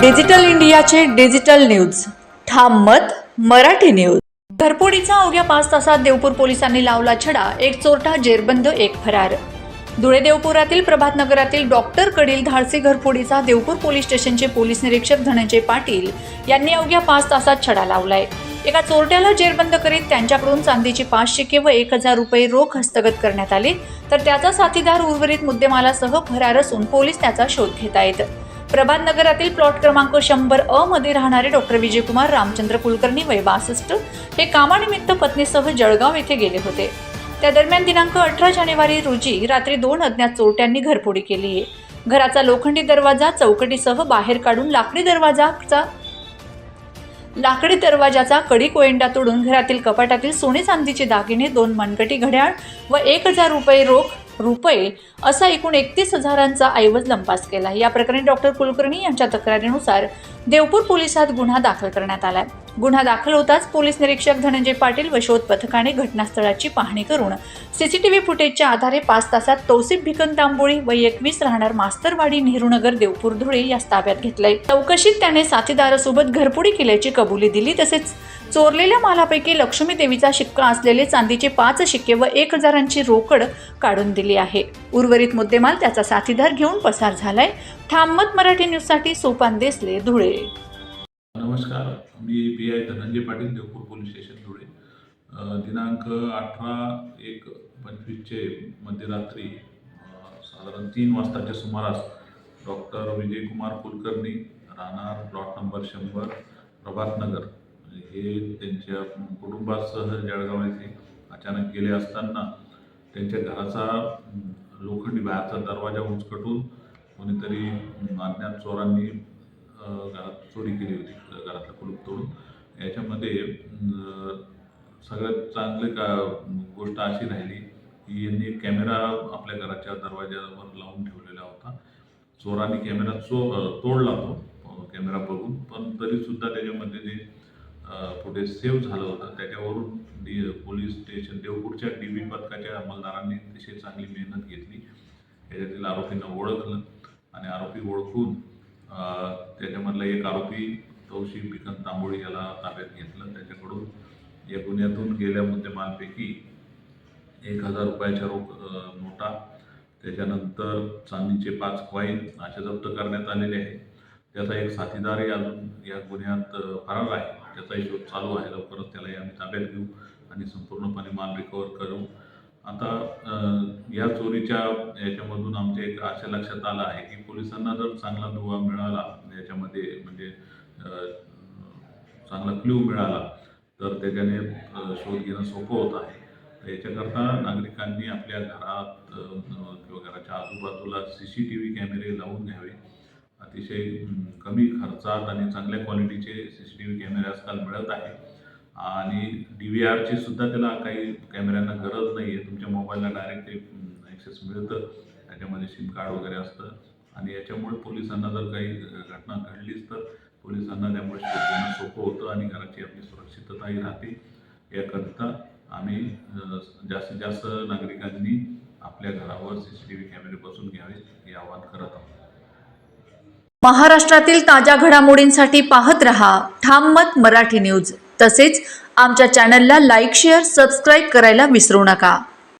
Digital इंडियाचे digital news. ठाम मत मराठी न्यूज. घरफोडीचा अवघ्या पाच तासात देवपूर पोलिसांनी लावला छडा एक चोरटा जेरबंद एक फरार. धुळे देवपुरातील प्रभात नगरातील डॉक्टर कडील धाडसी घरफोडीचा देवपूर पोलीस स्टेशनचे पोलीस निरीक्षक धनंजय पाटील यांनी अवघ्या पाच तासात छडा लावलाय. एका चोरट्याला जेरबंद करीत त्यांच्याकडून चांदीची पाच शिके व एक हजार रुपये रोख हस्तगत करण्यात आले तर त्याचा साथीदार उर्वरित मुद्देमालासह फरार असून पोलीस त्याचा शोध घेत आहेत. प्रभात नगरातील प्लॉट क्रमांक शंभर अ मध्ये राहणारे डॉक्टर विजयकुमार रामचंद्र कुलकर्णी वय बासष्ट हे कामानिमित्त पत्नीसह जळगाव येथे गेले होते. त्या दरम्यान दिनांक अठरा जानेवारी रोजी रात्री दोन अज्ञात चोरट्यांनी घरफोडी केली आहे. घराचा लोखंडी दरवाजा चौकटीसह बाहेर काढून लाकडी दरवाजाचा लाकडी दरवाजाचा कडी कोयंडा तोडून घरातील कपाटातील सोने चांदीचे दागिने दोन मनगटी घड्याळ व एक हजार रुपये रोख रुपये असा एकूण एकतीस हजारांचा ऐवज लंपास केला. या प्रकरणी डॉक्टर कुलकर्णी यांच्या तक्रारीनुसार देवपूर पोलिसात गुन्हा दाखल करण्यात आलाय. गुन्हा दाखल होताच पोलीस निरीक्षक धनंजय पाटील व शोध पथकाने घटनास्थळाची पाहणी करून सीसीटीव्ही फुटेजच्या आधारे पाच तासात तौसिफ भिकन तांबोळी व एकवीस राहणार मास्तरवाडी नेहरूनगर देवपूर धुळे या ताब्यात घेतलंय. चौकशीत त्याने साथीदारासोबत घरपुडी केल्याची कबुली दिली तसेच चोरलेल्या मालापैकी लक्ष्मी देवीचा शिक्का असलेले चांदीचे पाच शिक्के व एक हजारांची रोकड काढून दिली आहे. उर्वरित मुद्देमाल त्याचा साथीदार घेऊन पसार झालाय. ठाममत मराठी न्यूजसाठी सोपान देसले धुळे. नमस्कार मी P I Dhananjay Patil Deopur police station Dhule. दिनांक अठरा एक पंचवीसचे मध्यरात्री साधारण तीन वाजताच्या सुमारास डॉक्टर विजयकुमार कुलकर्णी राहणार प्लॉट नंबर शंभर प्रभातनगर. म्हणजे हे त्यांच्या कुटुंबासह जळगाव येथे अचानक गेले असताना त्यांच्या घराचा लोखंडी बाहेरचा दरवाजा उचकटून कोणीतरी अज्ञात चोरांनी घरात चोरी केली होती घरातलं कुलूप तोडून. याच्यामध्ये सगळ्यात चांगली का गोष्ट अशी राहिली की यांनी कॅमेरा आपल्या घराच्या दरवाज्यावर लावून ठेवलेला होता. चोरांनी कॅमेरा चो तोडला तो कॅमेरा बघून पण तरीसुद्धा त्याच्यामध्ये जे फुटेज सेव्ह झालं होतं त्याच्यावरून डी पोलीस स्टेशन देवपूरच्या डी बी पथकाच्या अंमलदारांनी अतिशय चांगली मेहनत घेतली. याच्यातील आरोपींना ओळखलं आणि आरोपी ओळखून त्याच्यामधला एक आरोपी तवशी पिकन तांबोळी याला ताब्यात घेतलं. त्याच्याकडून या गुन्ह्यातून गेल्या मुद्देमालपैकी एक हजार रुपयाच्या रोख नोटा त्याच्यानंतर चांदीचे पाच क्वाईन असे जप्त करण्यात आलेले आहे त्याचा एक साथीदारही अजून या गुन्ह्यात फरार आहे. त्याचाही शोध चालू आहे. लवकरच त्यालाही आम्ही ताब्यात घेऊ आणि संपूर्णपणे माल रिकवर करू. आता या चोरीच्या याच्यामधून आमच्या एक असं लक्षात आलं आहे की पोलिसांना जर चांगला दुवा मिळाला याच्यामध्ये म्हणजे चांगला क्ल्यू मिळाला तर त्याच्याने शोध घेणं सोपं होत आहे. याच्याकरता नागरिकांनी आपल्या घरात किंवा घराच्या आजूबाजूला सी सी टी व्ही कॅमेरे लावून घ्यावे. अतिशय कमी खर्चात आणि चांगल्या क्वालिटीचे सी सी टी व्ही कॅमेरे आजकाल मिळत आहे आणि डी व्ही आरची सुद्धा त्याला काही कॅमेऱ्यांना गरज नाही आहे तुमच्या मोबाईलला डायरेक्ट ते ॲक्सेस मिळतं. त्याच्यामध्ये सिम कार्ड वगैरे असतं. आणि याच्यामुळे पोलिसांना जर काही घटना घडलीच तर पोलिसांना त्यामुळे शोधणं सोपं होतं आणि घराची आपली सुरक्षितताही राहते. याकरता आम्ही जास्तीत जास्त नागरिकांनी आपल्या घरावर सी सी टी व्ही कॅमेरे बसून घ्यावे हे आवाहन करत आहोत. महाराष्ट्रातील ताज्या घडामोडींसाठी पाहत रहा ठाम मत मराठी न्यूज. तसेच आमच्या चॅनलला लाईक शेअर सबस्क्राईब करायला विसरू नका.